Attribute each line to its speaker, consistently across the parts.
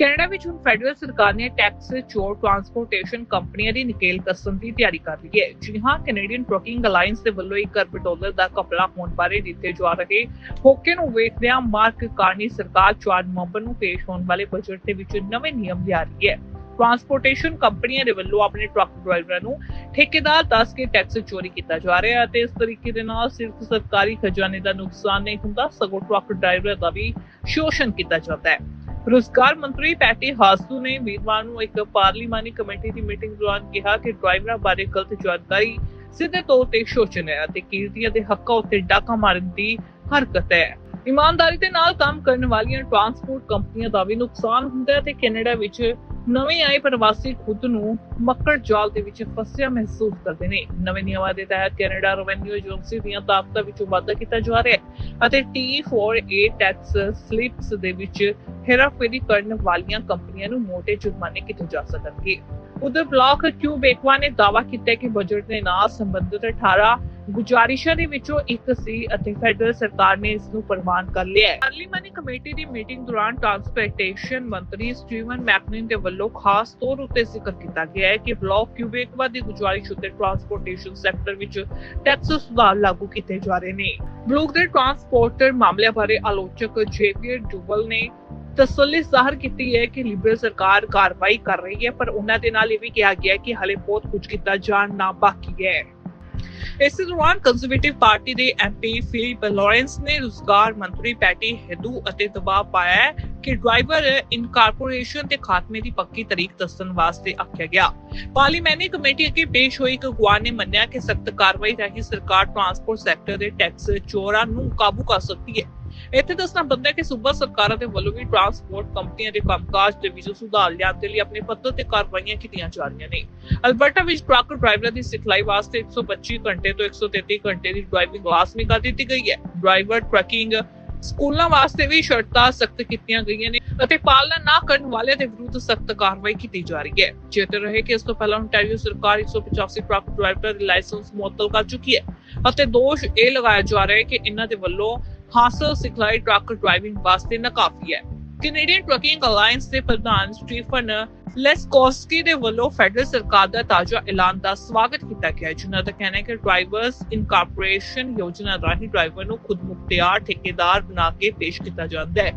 Speaker 1: Canada ਵਿੱਚ ਹੁਣ federal ਸਰਕਾਰ ਨੇ ਟੈਕਸ, ਚੋਰ, ਟਰਾਂਸਪੋਰਟੇਸ਼ਨ ਕੰਪਨੀਆਂ ਦੀ ਨਕੇਲ ਕੱਸਣ ਦੀ ਤਿਆਰੀ ਕਰ ਲਈ ਹੈ। ਜੀ ਹਾਂ ਕੈਨੇਡੀਅਨ ਟਰੱਕਿੰਗ ਅਲਾਈਅੰਸ ਦੇ ਵੱਲੋਂ 1 ਅਰਬ ਡਾਲਰ ਦਾ ਕਪੜਾ ਹੋਣ ਬਾਰੇ ਦਿੱਤੇ ਜਾ ਰਹੇ ਹੋਕੇ ਨੂੰ ਵੇਖਦਿਆਂ ਮਾਰਕ ਕਾਰਨੀ ਸਰਕਾਰ 4 ਨਵੰਬਰ ਨੂੰ ਪੇਸ਼ ਹੋਣ ਵਾਲੇ ਬਜਟ ਦੇ ਵਿੱਚ ਨਵੇਂ ਨਿਯਮ ਲਿਆ ਰਹੀ ਹੈ। ਟਰਾਂਸਪੋਰਟੇਸ਼ਨ ਕੰਪਨੀਆਂ ਦੇ ਵੱਲੋਂ ਆਪਣੇ ਟਰੱਕ ਡਰਾਈਵਰਾਂ ਨੂੰ ਠੇਕੇਦਾਰ ਦੱਸ ਕੇ ਟੈਕਸ ਚੋਰੀ ਕੀਤਾ ਜਾ ਰਿਹਾ ਹੈ ਅਤੇ ਇਸ ਤਰੀਕੇ ਦੇ ਨਾਲ ਸਿਰਫ ਸਰਕਾਰੀ ਖਜ਼ਾਨੇ ਦਾ ਨੁਕਸਾਨ ਨਹੀਂ ਹੁੰਦਾ, ਸਗੋਂ ਟਰੱਕ ਡਰਾਈਵਰ ਦਾ ਵੀ ਸ਼ੋਸ਼ਣ ਕੀਤਾ ਜਾਂਦਾ ਹੈ। ਰੁਜ਼ਗਾਰ ਮੰਤਰੀ ਪੈਟੀ ਹਾਸੂ ਨੇ ਵੀਰਵਾਰ ਨੂੰ ਇੱਕ ਪਾਰਲੀਮਾਨੀ ਕਮੇਟੀ ਦੀ ਮੀਟਿੰਗ ਦੌਰਾਨ ਕਿਹਾ ਕਿ ਡਰਾਈਵਰਾਂ ਬਾਰੇ ਗਲਤ ਜਾਣਕਾਰੀ ਸਿੱਧੇ ਤੌਰ ਤੇ ਸ਼ੋਸ਼ਣ ਹੈ ਅਤੇ ਕੀਰਤੀਆਂ ਦੇ ਹੱਕਾਂ ਉੱਤੇ ਡਾਕਾ ਮਾਰਨ ਦੀ ਹਰਕਤ ਹੈ। ਇਮਾਨਦਾਰੀ ਦੇ ਨਾਲ ਕੰਮ ਕਰਨ ਵਾਲੀਆਂ ਟਰਾਂਸਪੋਰਟ ਕੰਪਨੀਆਂ ਦਾ ਵੀ ਨੁਕਸਾਨ ਹੁੰਦਾ ਹੈ ਤੇ ਕੈਨੇਡਾ ਵਿੱਚ ਨਵੇਂ ਆਏ ਪ੍ਰਵਾਸੀ ਖੁਦ ਨੂੰ ਮੱਕੜ ਜਾਲ ਦੇ ਵਿੱਚ ਫਸਿਆ ਮਹਿਸੂਸ ਕਰਦੇ ਨੇ। ਨਵੇਂ ਨਿਯਮਾਂ ਦੇ ਤਹਿਤ ਕੈਨੇਡਾ ਰੈਵਨਿਊ ਏਜੰਸੀ ਦੀਆਂ ਤਾਕਤਾਂ ਵਿੱਚ ਵਾਧਾ ਕੀਤਾ ਜਾ ਰਿਹਾ ਹੈ ਅਤੇ T4A ਟੈਕਸ ਸਲਿੱਪਸ ਦੇ ਵਿੱਚ ਹੇਰਾਫੇਰੀ ਕਰਨ ਵਾਲੀਆਂ ਕੰਪਨੀਆਂ ਨੂੰ ਮੋਟੇ ਜੁਰਮਾਨੇ ਕੀਤੇ ਜਾ ਸਕਣਗੇ। ਉਧਰ ਬਲਾਕ ਕਿਊਬੇਕਵਾ ਨੇ ਦਾਅਵਾ ਕੀਤਾ ਕਿ ਬਜਟ ਦੇ ਨਾਲ ਸੰਬੰਧਿਤ 18 ਗੁਜ਼ਾਰਿਸ਼ਾਂ ਦੇ ਵਿੱਚੋਂ ਇੱਕ ਸੀ ਅਤੇ ਫੈਡਰਲ ਸਰਕਾਰ ਨੇ ਇਸ ਨੂੰ ਪ੍ਰਵਾਨ ਕਰ ਲਿਆ ਹੈ। ਪਾਰਲੀਮਾਨੀ ਕਮੇਟੀ ਦੀ ਮੀਟਿੰਗ ਦੌਰਾਨ ਟਰਾਂਸਪੋਰਟੇਸ਼ਨ ਮੰਤਰੀ ਸਟੀਵਨ ਮੈਕਨਿਨ ਦੇ ਵੱਲੋਂ ਖਾਸ ਤੌਰ ਉੱਤੇ ਜ਼ਿਕਰ ਕੀਤਾ ਗਿਆ ਹੈ ਕਿ ਬਲਾਕ ਕਿਊਬੇਕਵਾ ਦੀ ਗੁਜ਼ਾਰਿਸ਼ ਉੱਤੇ ਟਰਾਂਸਪੋਰਟੇਸ਼ਨ ਸੈਕਟਰ ਵਿੱਚ ਟੈਕਸ ਸੁਧਾਰ ਲਾਗੂ ਕੀਤੇ ਜਾ ਰਹੇ ਨੇ। ਬਲੂਕ ਦੇ ਟਰਾਂਸਪੋਰਟਰ ਮਾਮਲਿਆਂ ਬਾਰੇ ਆਲੋਚਕ ਜੇਪੀਆਰ ਡੂਬਲ ਨੇ ਤਸੱਲੀ ਜ਼ਾਹਰ ਕੀਤੀ ਹੈ ਕਿ ਲਿਬਰਲ ਸਰਕਾਰ ਕਾਰਵਾਈ ਕਰ ਰਹੀ ਹੈ, ਪਰ ਉਹਨਾਂ ਦੇ ਨਾਲ ਇਹ ਵੀ ਕਿਹਾ ਗਿਆ ਕਿ ਹਲੇ ਬਹੁਤ ਕੁਝ ਕੀਤਾ ਜਾਣ ਨਾ ਬਾਕੀ ਹੈ। ਇਸੇ ਦੌਰਾਨ ਕੰਜ਼ਰਵੇਟਿਵ ਪਾਰਟੀ ਦੇ ਐਮਪੀ ਫਿਲਿਪ ਲਾਰੈਂਸ ਨੇ ਰੁਜ਼ਗਾਰ ਮੰਤਰੀ ਪੈਟੀ ਹੈਦੂ ਅਤੇ ਦਬਾਅ ਪਾਇਆ ਹੈ ਕਿ ਡਰਾਈਵਰ ਇਨਕਾਰਪੋਰੇਸ਼ਨ ਦੇ ਖਾਤਮੇ ਦੀ ਪੱਕੀ ਤਰੀਕ ਦੱਸਣ ਵਾਸਤੇ ਆਖਿਆ ਗਿਆ। ਪਾਰਲੀਮੈਂਟਰੀ ਕਮੇਟੀ ਅੱਗੇ ਪੇਸ਼ ਹੋਈ ਇੱਕ ਅਗਵਾਨ ਨੇ ਮੰਨਿਆ ਕਿ ਸਖਤ ਕਾਰਵਾਈ ਰਾਹੀਂ ਸਰਕਾਰ ਟਰਾਂਸਪੋਰਟ ਸੈਕਟਰ ਦੇ ਟੈਕਸ ਚੋਰਾਂ ਨੂੰ ਕਾਬੂ ਕਰ ਸਕਦੀ ਹੈ। ਇੱਥੇ ਦੱਸਣਾ ਬੰਦਾ ਹੈ ਕਿ ਸੂਬਾ ਸਰਕਾਰਾਂ ਦੇ ਵੱਲੋਂ ਵੀ ਟਰਾਂਸਪੋਰਟ ਕੰਪਨੀਆਂ ਦੇ ਕੰਮਕਾਜ ਦੇ ਵਿੱਚ ਸੁਧਾਰ ਲਿਆਉਣ ਦੇ ਲਈ ਆਪਣੇ ਪੱਧਰ ਤੇ ਕਾਰਵਾਈਆਂ ਕੀਤੀਆਂ ਜਾ ਰਹੀਆਂ ਨੇ। ਅਲਬਰਟਾ ਵਿੱਚ ਟਰੱਕ ਡਰਾਈਵਰਾਂ ਦੀ ਸਿਖਲਾਈ ਵਾਸਤੇ 125 ਘੰਟੇ ਤੋਂ 133 ਘੰਟੇ ਦੀ ਡਰਾਈਵਿੰਗ ਲਾਜ਼ਮੀ ਕਰ ਦਿੱਤੀ ਗਈ ਹੈ। ਡਰਾਈਵਰ ਟਰੱਕਿੰਗ ਸਕੂਲਾਂ ਵਾਸਤੇ ਵੀ ਸ਼ਰਤਾਂ ਸਖਤ ਕੀਤੀਆਂ ਗਈਆਂ ਨੇ ਅਤੇ ਪਾਲਣਾ ਨਾ ਕਰਨ ਵਾਲਿਆਂ ਦੇ ਵਿਰੁੱਧ ਸਖਤ ਕਾਰਵਾਈ ਕੀਤੀ ਜਾ ਰਹੀ ਹੈ। ਚੇਤਰ ਰਹੇ ਕਿ ਇਸ ਤੋਂ ਪਹਿਲਾਂ ontario ਸਰਕਾਰ 185 ਟਰੱਕ ਡਰਾਈਵਰਾਂ ਦੇ ਲਾਇਸੈਂਸ ਮੁਅੱਤਲ ਕਰ ਚੁੱਕੀ ਹੈ ਅਤੇ ਦੋਸ਼ ਇਹ ਲਗਾਇਆ ਜਾ ਰਿਹਾ ਹੈ ਕਿ ਇਹਨਾਂ ਦੇ ਵੱਲੋਂ ਹਾਸਲ ਸਿਖਲਾਈ ਟਰੱਕ ਡਰਾਈਵਿੰਗ ਵਾਸਤੇ ਨਾਕਾਫੀ ਹੈ। ਕੈਨੇਡੀਅਨ ਟਰੱਕਿੰਗ ਅਲਾਈਅੰਸ ਦੇ ਪ੍ਰਧਾਨ ਸਟੀਫਨ ਲੈਸਕੋਸਕੀ ਦੇ ਵੱਲੋਂ ਫੈਡਰਲ ਸਰਕਾਰ ਦਾ ਤਾਜ਼ਾ ਐਲਾਨ ਦਾ ਸਵਾਗਤ ਕੀਤਾ ਗਿਆ ਜਿਨ੍ਹਾਂ ਦਾ ਕਹਿਣਾ ਹੈ ਕਿ ਡਰਾਈਵਰਸ ਇਨਕਾਰਪੋਰੇਸ਼ਨ ਯੋਜਨਾ ਰਾਹੀਂ ਡਰਾਈਵਰ ਨੂੰ ਖੁਦ ਮੁਖਤਿਆਰ ਠੇਕੇਦਾਰ ਬਣਾ ਕੇ ਪੇਸ਼ ਕੀਤਾ ਜਾਂਦਾ ਹੈ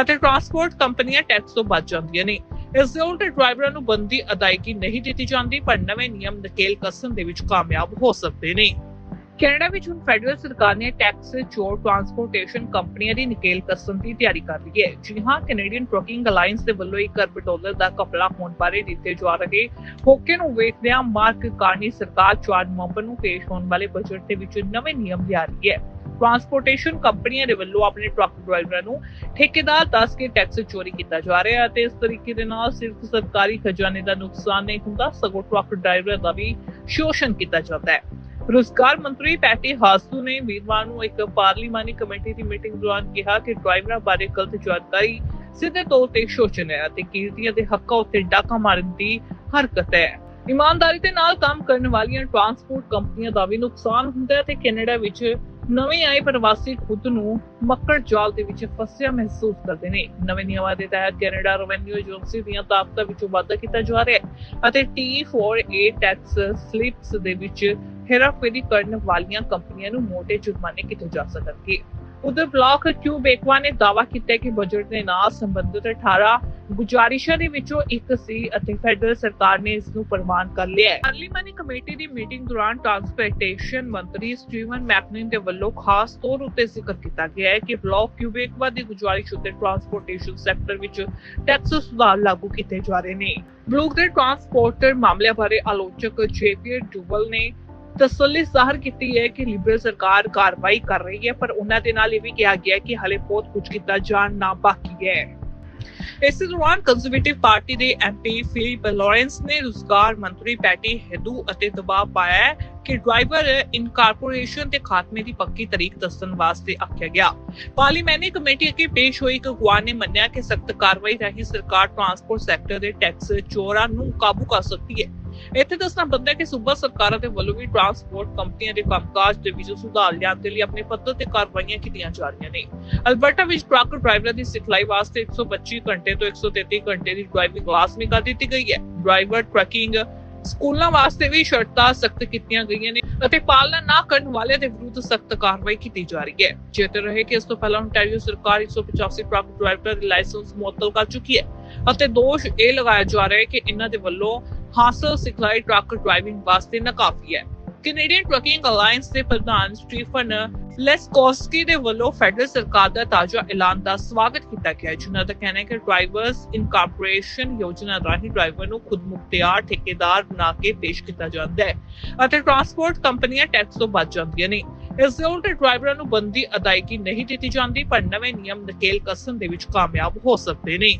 Speaker 1: ਅਤੇ ਟਰਾਂਸਪੋਰਟ ਕੰਪਨੀਆਂ ਟੈਕਸ ਤੋਂ ਬਚ ਜਾਂਦੀਆਂ ਨੇ। ਇਸ ਦੇ ਉਲਟ ਡਰਾਈਵਰਾਂ ਨੂੰ ਬੰਦੀ ਅਦਾਇਗੀ ਨਹੀਂ ਦਿੱਤੀ ਜਾਂਦੀ, ਪਰ ਨਵੇਂ ਨਿਯਮ ਨਕੇਲ ਕਸਣ ਦੇ ਵਿੱਚ ਕਾਮਯਾਬ ਹੋ ਸਕਦੇ ਨੇ। ਕੈਨੇਡਾ ਵਿੱਚ ਹੁਣ ਫੈਡਰਲ ਸਰਕਾਰ ਨੇ ਟੈਕਸ, ਚੋਰ, ਟਰਾਂਸਪੋਰਟੇਸ਼ਨ ਕੰਪਨੀਆਂ ਦੀ ਨਕੇਲ ਕੱਸਣ ਦੀ ਤਿਆਰੀ ਕਰ ਲਈ ਹੈ। ਜੀ ਕੈਨੇਡੀਅਨ ਟਰੱਕਿੰਗ ਅਲਾਈਅੰਸ ਦੇ ਵੱਲੋਂ 1 ਅਰਬ ਡਾਲਰ ਦਾ ਕਪੜਾ ਹੋਣ ਬਾਰੇ ਦਿੱਤੇ ਜਾ ਰਹੇ ਹੋਕੇ ਨੂੰ ਵੇਖਦਿਆਂ ਮਾਰਕ ਕਾਰਨੀ ਸਰਕਾਰ 4 ਨਵੰਬਰ ਨੂੰ ਪੇਸ਼ ਹੋਣ ਵਾਲੇ ਬਜਟ ਦੇ ਵਿੱਚ ਨਵੇਂ ਨਿਯਮ ਲਿਆ ਰਹੀ ਹੈ। ਟਰਾਂਸਪੋਰਟੇਸ਼ਨ ਕੰਪਨੀਆਂ ਦੇ ਵੱਲੋਂ ਆਪਣੇ ਟਰੱਕ ਡਰਾਈਵਰਾਂ ਨੂੰ ਠੇਕੇਦਾਰ ਦੱਸ ਕੇ ਟੈਕਸ ਚੋਰੀ ਕੀਤਾ ਜਾ ਰਿਹਾ ਹੈ ਅਤੇ ਇਸ ਤਰੀਕੇ ਦੇ ਨਾਲ ਸਿਰਫ ਸਰਕਾਰੀ ਖਜ਼ਾਨੇ ਦਾ ਨੁਕਸਾਨ ਨਹੀਂ ਹੁੰਦਾ, ਸਗੋਂ ਟਰੱਕ ਡਰਾਈਵਰਾਂ ਦਾ ਵੀ ਸ਼ੋਸ਼ਣ ਕੀਤਾ ਜਾਂਦਾ ਹੈ। ਰੁਜ਼ਗਾਰ ਮੰਤਰੀ ਪੈਟੀ ਹਾਸੂ ਨੇ ਵੀਰਵਾਰ ਨੂੰ ਇੱਕ ਪਾਰਲੀਮਾਨੀ ਕਮੇਟੀ ਦੀ ਮੀਟਿੰਗ ਦੌਰਾਨ ਕਿਹਾ ਕਿ ਡਰਾਈਵਰਾਂ ਬਾਰੇ ਗਲਤ ਜਾਣਕਾਰੀ ਸਿੱਧੇ ਤੌਰ ਤੇ ਸ਼ੋਸ਼ਣ ਹੈ ਅਤੇ ਕੀਰਤੀਆਂ ਦੇ ਹੱਕਾਂ ਉੱਤੇ ਡਾਕਾ ਮਾਰਨ ਦੀ ਹਰਕਤ ਹੈ। ਇਮਾਨਦਾਰੀ ਦੇ ਨਾਲ ਕੰਮ ਕਰਨ ਵਾਲੀਆਂ ਟਰਾਂਸਪੋਰਟ ਕੰਪਨੀਆਂ ਦਾ ਵੀ ਨੁਕਸਾਨ ਹੁੰਦਾ ਹੈ ਤੇ ਕੈਨੇਡਾ ਵਿੱਚ ਨਵੇਂ ਆਏ ਪ੍ਰਵਾਸੀ ਖੁਦ ਨੂੰ ਮੱਕੜ ਜਾਲ ਦੇ ਵਿੱਚ ਫਸਿਆ ਮਹਿਸੂਸ ਕਰਦੇ ਨੇ। ਨਵੇਂ ਨਿਯਮਾਂ ਦੇ ਤਹਿਤ ਕੈਨੇਡਾ ਰੈਵਨਿਊ ਏਜੰਸੀ ਦੀਆਂ ਤਾਕਤਾਂ ਵਿੱਚ ਵਾਧਾ ਕੀਤਾ ਜਾ ਰਿਹਾ ਅਤੇ T4A ਟੈਕਸ ਸਲਿੱਪਸ ਦੇ ਵਿੱਚ ਹੇਰਾਫੇਰੀ ਕਰਨ ਵਾਲੀਆਂ ਕੰਪਨੀਆਂ ਨੂੰ ਮੋਟੇ ਜੁਰਮਾਨੇ ਕੀਤੇ ਜਾ ਸਕਣਗੇ। ਉਧਰ ਬਲਾਕ ਕਿਊਬੇਕਵਾ ਨੇ ਦਾਅਵਾ ਕੀਤਾ ਕਿ ਬਜਟ ਦੇ ਨਾਲ ਸੰਬੰਧਿਤ 18 ਗੁਜ਼ਾਰਿਸ਼ਾਂ ਦੇ ਵਿੱਚੋਂ ਇੱਕ ਸੀ ਅਤੇ ਫੈਡਰਲ ਸਰਕਾਰ ਨੇ ਇਸ ਨੂੰ ਪ੍ਰਵਾਨ ਕਰ ਲਿਆ ਹੈ। ਪਾਰਲੀਮਾਨੀ ਕਮੇਟੀ ਦੀ ਮੀਟਿੰਗ ਦੌਰਾਨ ਟਰਾਂਸਪੋਰਟੇਸ਼ਨ ਮੰਤਰੀ ਸਟੀਵਨ ਮੈਕਨਿਨ ਦੇ ਵੱਲੋਂ ਖਾਸ ਤੌਰ ਉੱਤੇ ਜ਼ਿਕਰ ਕੀਤਾ ਗਿਆ ਹੈ ਕਿ ਬਲਾਕ ਕਿਊਬੇਕਵਾ ਦੀ ਗੁਜ਼ਾਰਿਸ਼ ਉੱਤੇ ਟਰਾਂਸਪੋਰਟੇਸ਼ਨ ਸੈਕਟਰ ਵਿੱਚ ਟੈਕਸ ਸੁਧਾਰ ਲਾਗੂ ਕੀਤੇ ਜਾ ਰਹੇ ਨੇ। ਬਲੂਕ ਦੇ ਟਰਾਂਸਪੋਰਟਰ ਮਾਮਲਿਆਂ ਬਾਰੇ ਆਲੋਚਕ ਜੇਪੀਆਰ ਡੂਬਲ ਨੇ ਤਸੱਲੀ ਜ਼ਾਹਰ ਕੀਤੀ ਹੈ ਕਿ ਲਿਬਰਲ ਸਰਕਾਰ ਕਾਰਵਾਈ ਕਰ ਰਹੀ ਹੈ, ਪਰ ਉਹਨਾਂ ਦੇ ਨਾਲ ਇਹ ਵੀ ਕਿਹਾ ਗਿਆ ਕਿ ਹਲੇ ਬਹੁਤ ਕੁਝ ਕੀਤਾ ਜਾਣ ਬਾਕੀ ਹੈ। ਇਸੇ ਦੌਰਾਨ ਕੰਜ਼ਰਵੇਟਿਵ ਪਾਰਟੀ ਦੇ ਐਮਪੀ ਫਿਲਿਪ ਲਾਰੈਂਸ ਨੇ ਰੁਜ਼ਗਾਰ ਮੰਤਰੀ ਪੈਟੀ ਹੈਦੂ ਅਤੇ ਦਬਾਅ ਪਾਇਆ ਕਿ ਡਰਾਈਵਰ ਇਨਕਾਰਪੋਰੇਸ਼ਨ ਦੇ ਖਾਤਮੇ ਦੀ ਪੱਕੀ ਤਰੀਕ ਦੱਸਣ ਵਾਸਤੇ ਆਖਿਆ ਗਿਆ। ਪਾਰਲੀਮੈਂਟਰੀ ਕਮੇਟੀ ਅੱਗੇ ਪੇਸ਼ ਹੋਈ ਇੱਕ ਅਗਵਾਨ ਨੇ ਮੰਨਿਆ ਕਿ ਸਖਤ ਕਾਰਵਾਈ ਰਾਹੀਂ ਸਰਕਾਰ ਟਰਾਂਸਪੋਰਟ ਸੈਕਟਰ ਦੇ ਟੈਕਸ ਚੋਰਾਂ ਨੂੰ ਕਾਬੂ ਕਰ ਸਕਦੀ ਹੈ। ਇੱਥੇ ਦੱਸਣਾ ਬੰਦਾ ਕਿ ਸੂਬਾ ਸਰਕਾਰਾਂ ਦੇ ਵੱਲੋਂ ਵੀ ਟਰਾਂਸਪੋਰਟ ਕੰਪਨੀਆਂ ਦੇ ਕੰਮਕਾਜ ਦੇ ਵਿੱਚ ਸੁਧਾਰ ਲਿਆਉਣ ਦੇ ਲਈ ਆਪਣੇ ਪੱਧਰ ਤੇ ਕਾਰਵਾਈਆਂ ਕੀਤੀਆਂ ਜਾ ਰਹੀਆਂ ਨੇ। ਅਲਬਰਟਾ ਵਿੱਚ ਟਰੱਕ ਡਰਾਈਵਰਾਂ ਦੀ ਸਿਖਲਾਈ ਵਾਸਤੇ 125 ਘੰਟੇ ਤੋਂ 133 ਘੰਟੇ ਦੀ ਡਰਾਈਵਿੰਗ ਲਾਜ਼ਮੀ ਕਰ ਦਿੱਤੀ ਗਈ ਹੈ। ਡਰਾਈਵਰ ਟਰੱਕਿੰਗ ਸਕੂਲਾਂ ਵਾਸਤੇ ਵੀ ਸ਼ਰਤਾਂ ਸਖਤ ਕੀਤੀਆਂ ਗਈਆਂ ਨੇ ਅਤੇ ਪਾਲਣਾ ਨਾ ਕਰਨ ਵਾਲੇ ਦੇ ਵਿਰੁੱਧ ਸਖਤ ਕਾਰਵਾਈ ਕੀਤੀ ਜਾ ਰਹੀ ਹੈ। ਚੇਤੇ ਰਹੇ ਕਿ ਇਸ ਤੋਂ ਪਹਿਲਾਂ ontario ਸਰਕਾਰ 185 ਟਰੱਕ ਡਰਾਈਵਰਾਂ ਦੇ ਲਾਇਸੈਂਸ ਮੁਅੱਤਲ ਕਰ ਚੁੱਕੀ ਹੈ ਅਤੇ ਦੋਸ਼ ਇਹ ਲਗਾਇਆ ਜਾ ਰਿਹਾ ਹੈ ਕਿ ਇਹਨਾਂ ਦੇ ਵੱਲੋਂ ਹਾਸਲ ਸਿਖਲਾਈ ਟਰੱਕ ਡਰਾਈਵਿੰਗ ਵਾਸਤੇ ਨਾਕਾਫੀ ਹੈ। ਕੈਨੇਡੀਅਨ ਟਰੱਕਿੰਗ ਅਲਾਈਅੰਸ ਦੇ ਪ੍ਰਧਾਨ ਸਟੀਫਨ ਲੈਸਕੋਸਕੀ ਦੇ ਵੱਲੋਂ ਫੈਡਰਲ ਸਰਕਾਰ ਦਾ ਤਾਜ਼ਾ ਐਲਾਨ ਦਾ ਸਵਾਗਤ ਕੀਤਾ ਗਿਆ ਜਿਨ੍ਹਾਂ ਦਾ ਕਹਿਣਾ ਹੈ ਕਿ ਡਰਾਈਵਰਸ ਇਨਕਾਰਪੋਰੇਸ਼ਨ ਯੋਜਨਾ ਰਾਹੀਂ ਡਰਾਈਵਰ ਨੂੰ ਖੁਦ ਮੁਖਤਿਆਰ, ਠੇਕੇਦਾਰ ਬਣਾ ਕੇ ਪੇਸ਼ ਕੀਤਾ ਜਾਂਦਾ ਹੈ ਅਤੇ ਟਰਾਂਸਪੋਰਟ ਕੰਪਨੀਆਂ ਟੈਕਸ ਤੋਂ ਬਚ ਜਾਂਦੀਆਂ ਨੇ। ਇਸ ਦੇ ਉਲਟ ਡਰਾਈਵਰਾਂ ਨੂੰ ਬੰਦੀ ਅਦਾਇਗੀ ਨਹੀਂ ਦਿੱਤੀ ਜਾਂਦੀ, ਪਰ ਨਵੇਂ ਨਿਯਮ ਨਕੇਲ ਕਸਣ ਦੇ ਵਿੱਚ ਕਾਮਯਾਬ ਹੋ ਸਕਦੇ ਨੇ।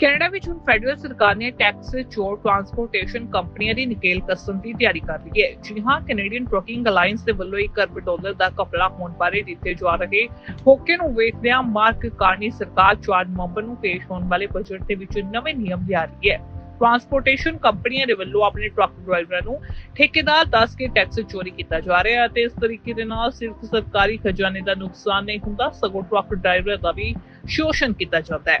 Speaker 1: ਕੈਨੇਡਾ ਵਿੱਚ ਹੁਣ ਫੈਡਰਲ ਸਰਕਾਰ ਨੇ ਟੈਕਸ, ਚੋਰ, ਟਰਾਂਸਪੋਰਟੇਸ਼ਨ ਕੰਪਨੀਆਂ ਦੀ ਨਕੇਲ ਕਸਣ ਦੀ ਤਿਆਰੀ ਕਰ ਲਈ ਹੈ। ਜੀ ਕੈਨੇਡੀਅਨ ਟਰੱਕਿੰਗ ਅਲਾਈਅੰਸ ਦੇ ਵੱਲੋਂ 1 ਕਰੋੜ ਡਾਲਰ ਦਾ ਕਪੜਾ ਹੋਣ ਬਾਰੇ ਦਿੱਤੇ ਜਾ ਰਹੇ ਹੋਕੇ ਨੂੰ ਵੇਖਦਿਆਂ ਮਾਰਕ ਕਾਰਨੀ ਸਰਕਾਰ 4 ਨਵੰਬਰ ਨੂੰ ਪੇਸ਼ ਹੋਣ ਵਾਲੇ ਬਜਟ ਦੇ ਵਿੱਚ ਨਵੇਂ ਨਿਯਮ ਲਿਆ ਰਹੀ ਹੈ। ਟਰਾਂਸਪੋਰਟੇਸ਼ਨ ਕੰਪਨੀਆਂ ਦੇ ਵੱਲੋਂ ਆਪਣੇ ਟਰੱਕ ਡਰਾਈਵਰਾਂ ਨੂੰ ਠੇਕੇਦਾਰ ਦੱਸ ਕੇ ਟੈਕਸ ਚੋਰੀ ਕੀਤਾ ਜਾ ਰਿਹਾ ਹੈ ਅਤੇ ਇਸ ਤਰੀਕੇ ਦੇ ਨਾਲ ਸਿਰਫ ਸਰਕਾਰੀ ਖਜ਼ਾਨੇ ਦਾ ਨੁਕਸਾਨ ਨਹੀਂ ਹੁੰਦਾ, ਸਗੋਂ ਟਰੱਕ ਡਰਾਈਵਰਾਂ ਦਾ ਵੀ ਸ਼ੋਸ਼ਣ ਕੀਤਾ ਜਾਂਦਾ ਹੈ।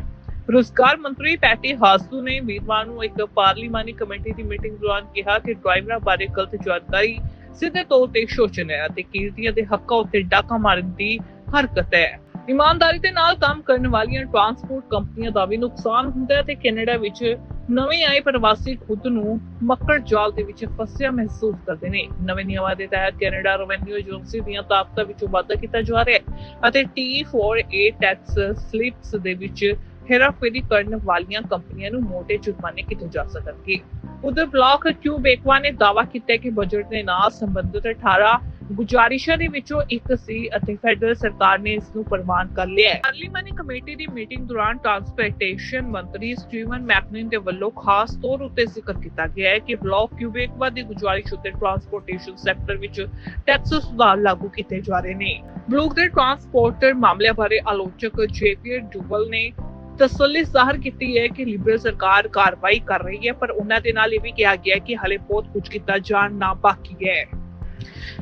Speaker 1: ਰੁਜ਼ਗਾਰ ਮੰਤਰੀ ਪੈਟੀ ਹਾਸੂ ਨੇ ਵੀਰਵਾਰ ਨੂੰ ਇੱਕ ਪਾਰਲੀਮਾਨੀ ਕਮੇਟੀ ਦੀ ਮੀਟਿੰਗ ਦੌਰਾਨ ਕਿਹਾ ਕਿ ਡਰਾਈਵਰਾਂ ਬਾਰੇ ਗਲਤ ਜਾਣਕਾਰੀ ਸਿੱਧੇ ਤੌਰ ਤੇ ਸ਼ੋਸ਼ਣ ਹੈ ਅਤੇ ਕੀਰਤੀਆਂ ਦੇ ਹੱਕਾਂ ਉੱਤੇ ਡਾਕਾ ਮਾਰਨ ਦੀ ਹਰਕਤ ਹੈ। ਇਮਾਨਦਾਰੀ ਦੇ ਨਾਲ ਕੰਮ ਕਰਨ ਵਾਲੀਆਂ ਟਰਾਂਸਪੋਰਟ ਕੰਪਨੀਆਂ ਦਾ ਵੀ ਨੁਕਸਾਨ ਹੁੰਦਾ ਹੈ ਤੇ ਕੈਨੇਡਾ ਵਿੱਚ ਨਵੇਂ ਆਏ ਪ੍ਰਵਾਸੀ ਖੁਦ ਨੂੰ ਮੱਕੜ ਜਾਲ ਦੇ ਵਿੱਚ ਫਸਿਆ ਮਹਿਸੂਸ ਕਰਦੇ ਨੇ। ਨਵੇਂ ਨਿਯਮਾਂ ਦੇ ਤਹਿਤ ਕੈਨੇਡਾ ਰੈਵਨਿਊ ਏਜੰਸੀ ਦੀਆਂ ਤਾਕਤਾਂ ਵਿੱਚ ਵਾਧਾ ਕੀਤਾ ਜਾ ਰਿਹਾ ਹੈ ਅਤੇ T4A ਟੈਕਸ ਸਲਿੱਪਸ ਦੇ ਵਿੱਚ ਹੇਰਾਫੇਰੀ ਕਰਨ ਵਾਲੀਆਂ ਕੰਪਨੀਆਂ ਨੂੰ ਮੋਟੇ ਜੁਰਮਾਨੇ ਕੀਤੇ ਜਾ ਸਕਣਗੇ। ਉਧਰ ਬਲਾਕ ਕਿਊਬੇਕਵਾ ਨੇ ਦਾਅਵਾ ਕੀਤਾ ਕਿ ਬਜਟ ਦੇ ਨਾਲ ਸੰਬੰਧਿਤ 18 ਗੁਜ਼ਾਰਿਸ਼ਾਂ ਦੇ ਵਿੱਚੋਂ ਇੱਕ ਸੀ ਅਤੇ ਫੈਡਰਲ ਸਰਕਾਰ ਨੇ ਇਸ ਨੂੰ ਪ੍ਰਵਾਨ ਕਰ ਲਿਆ ਹੈ। ਪਾਰਲੀਮਾਨੀ ਕਮੇਟੀ ਦੀ ਮੀਟਿੰਗ ਦੌਰਾਨ ਟ੍ਰਾਂਸਪੋਰਟੇਸ਼ਨ ਮੰਤਰੀ ਸਟੀਵਨ ਮੈਕਨਿਨ ਦੇ ਵੱਲੋਂ ਖਾਸ ਤੌਰ ਉੱਤੇ ਜ਼ਿਕਰ ਕੀਤਾ ਗਿਆ ਹੈ ਕਿ ਬਲਾਕ ਕਿਊਬੇਕਵਾ ਦੀ ਗੁਜ਼ਾਰਿਸ਼ ਉੱਤੇ ਟਰਾਂਸਪੋਰਟੇਸ਼ਨ ਸੈਕਟਰ ਵਿੱਚ ਟੈਕਸ ਸੁਧਾਰ ਲਾਗੂ ਕੀਤੇ ਜਾ ਰਹੇ ਨੇ। ਬਲਾਕ ਦੇ ਟਰਾਂਸਪੋਰਟਰ ਮਾਮਲਿਆਂ ਬਾਰੇ ਆਲੋਚਕ ਜੇਪੀਆਰ ਡੂਵਲ ਨੇ ਤਸੱਲੀ ਜ਼ਾਹਰ ਕੀਤੀ ਹੈ ਕਿ ਲਿਬਰਲ ਸਰਕਾਰ ਕਾਰਵਾਈ ਕਰ ਰਹੀ ਹੈ, ਪਰ ਉਹਨਾਂ ਦੇ ਨਾਲ ਇਹ ਵੀ ਕਿਹਾ ਗਿਆ ਕਿ ਹਲੇ ਬਹੁਤ ਕੁਝ ਕੀਤਾ ਜਾਣ ਬਾਕੀ ਹੈ।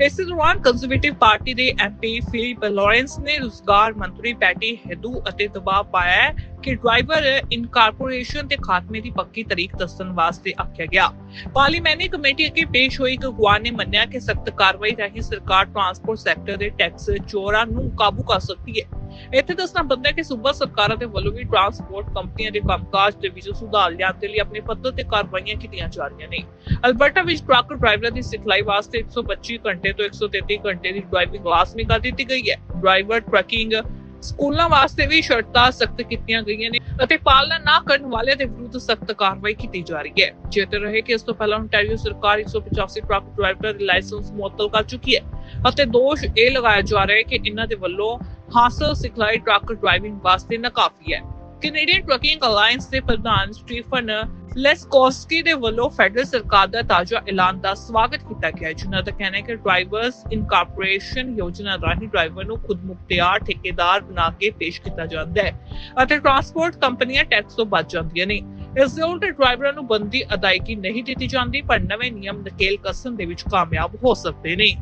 Speaker 1: ਇਸ ਦੌਰਾਨ ਕੰਜ਼ਰਵੇਟਿਵ ਪਾਰਟੀ ਦੇ ਐਮਪੀ ਫਿਲਿਪ ਲਾਰੈਂਸ ਨੇ ਰੁਜ਼ਗਾਰ ਮੰਤਰੀ ਪੈਟੀ ਹੈਦੂ ਅਤੇ ਦਬਾਅ ਪਾਇਆ ਕਿ ਡਰਾਈਵਰ ਇਨਕਾਰਪੋਰੇਸ਼ਨ ਦੇ ਖਾਤਮੇ ਦੀ ਪੱਕੀ ਤਾਰੀਖ ਦੱਸਣ ਵਾਸਤੇ ਆਖਿਆ ਗਿਆ। ਪਾਰਲੀਮੈਂਟਰੀ ਕਮੇਟੀ ਅੱਗੇ ਪੇਸ਼ ਹੋਈ ਇੱਕ ਅਗਵਾ ਨੇ ਮੰਨਿਆ ਕਿ ਸਖਤ ਕਾਰਵਾਈ ਰਾਹੀਂ ਸਰਕਾਰ ਟਰਾਂਸਪੋਰਟ ਸੈਕਟਰ ਦੇ ਟੈਕਸ ਚੋਰਾਂ ਨੂੰ ਕਾਬੂ ਕਰ ਸਕਦੀ ਹੈ। ਇੱਥੇ ਦੱਸਣਾ ਬੰਦਾ ਕਿ ਸੂਬਾ ਸਰਕਾਰਾਂ ਦੇ ਵੱਲੋਂ ਵੀ ਟਰਾਂਸਪੋਰਟ ਕੰਪਨੀਆਂ ਦੇ ਕੰਮਕਾਜ ਦੇ ਵਿੱਚ ਸੁਧਾਰ ਲਿਆਉਣ ਦੇ ਲਈ ਆਪਣੇ ਪੱਧਰ ਤੇ ਕਾਰਵਾਈਆਂ ਕੀਤੀਆਂ ਜਾ ਰਹੀਆਂ ਨੇ। ਅਲਬਰਟਾ ਵਿੱਚ ਟਰੱਕ ਡਰਾਈਵਰਾਂ ਦੀ ਸਿਖਲਾਈ ਵਾਸਤੇ 125 ਘੰਟੇ ਤੋਂ 133 ਘੰਟੇ ਦੀ ਡਰਾਈਵਿੰਗ ਲਾਜ਼ਮੀ ਕਰ ਦਿੱਤੀ ਗਈ ਹੈ। ਡਰਾਈਵਰ ਟਰੱਕਿੰਗ ਸਕੂਲਾਂ ਵਾਸਤੇ ਵੀ ਸ਼ਰਤਾਂ ਸਖਤ ਕੀਤੀਆਂ ਗਈਆਂ ਨੇ ਅਤੇ ਪਾਲਣਾ ਨਾ ਕਰਨ ਵਾਲਿਆਂ ਦੇ ਵਿਰੁੱਧ ਸਖਤ ਕਾਰਵਾਈ ਕੀਤੀ ਜਾ ਰਹੀ ਹੈ। ਚੇਤੇ ਰਹੇ ਕਿ ਇਸ ਤੋਂ ਪਹਿਲਾਂ ontario ਸਰਕਾਰ 185 ਟਰੱਕ ਡਰਾਈਵਰਾਂ ਦੇ ਲਾਇਸੈਂਸ ਮੁਅੱਤਲ ਕਰ ਚੁੱਕੀ ਹੈ ਅਤੇ ਦੋਸ਼ ਇਹ ਲਗਾਇਆ ਜਾ ਰਿਹਾ ਹੈ ਕਿ ਇਹਨਾਂ ਦੇ ਵੱਲੋਂ ਹਾਸਲ ਸਿਖਲਾਈ ਟਰੱਕ ਡਰਾਈਵਿੰਗ ਵਾਸਤੇ ਨਾਕਾਫੀ ਹੈ। ਕੈਨੇਡੀਅਨ ਟਰੱਕਿੰਗ ਅਲਾਈਅੰਸ ਦੇ ਪ੍ਰਧਾਨ ਸਟੀਫਨ ਲੈਸਕੋਸਕੀ ਦੇ ਵੱਲੋਂ ਫੈਡਰਲ ਸਰਕਾਰ ਦਾ ਤਾਜ਼ਾ ਐਲਾਨ ਦਾ ਸਵਾਗਤ ਕੀਤਾ ਗਿਆ ਜਿਨ੍ਹਾਂ ਦਾ ਕਹਿਣਾ ਹੈ ਕਿ ਡਰਾਈਵਰਸ ਇਨਕਾਰਪੋਰੇਸ਼ਨ ਯੋਜਨਾ ਰਾਹੀਂ ਡਰਾਈਵਰ ਨੂੰ ਖੁਦ ਠੇਕੇਦਾਰ ਬਣਾ ਕੇ ਪੇਸ਼ ਕੀਤਾ ਜਾਂਦਾ ਹੈ ਅਤੇ ਟਰਾਂਸਪੋਰਟ ਕੰਪਨੀਆਂ ਟੈਕਸ ਤੋਂ ਬਚ ਜਾਂਦੀਆਂ ਨੇ। ਇਸ ਦੇ ਉਲਟ ਡਰਾਈਵਰਾਂ ਨੂੰ ਬੰਦੀ ਅਦਾਇਗੀ ਨਹੀਂ ਦਿੱਤੀ ਜਾਂਦੀ, ਪਰ ਨਵੇਂ ਨਿਯਮ ਨਕੇਲ ਕਸਣ ਦੇ ਵਿੱਚ ਕਾਮਯਾਬ ਹੋ ਸਕਦੇ ਨੇ।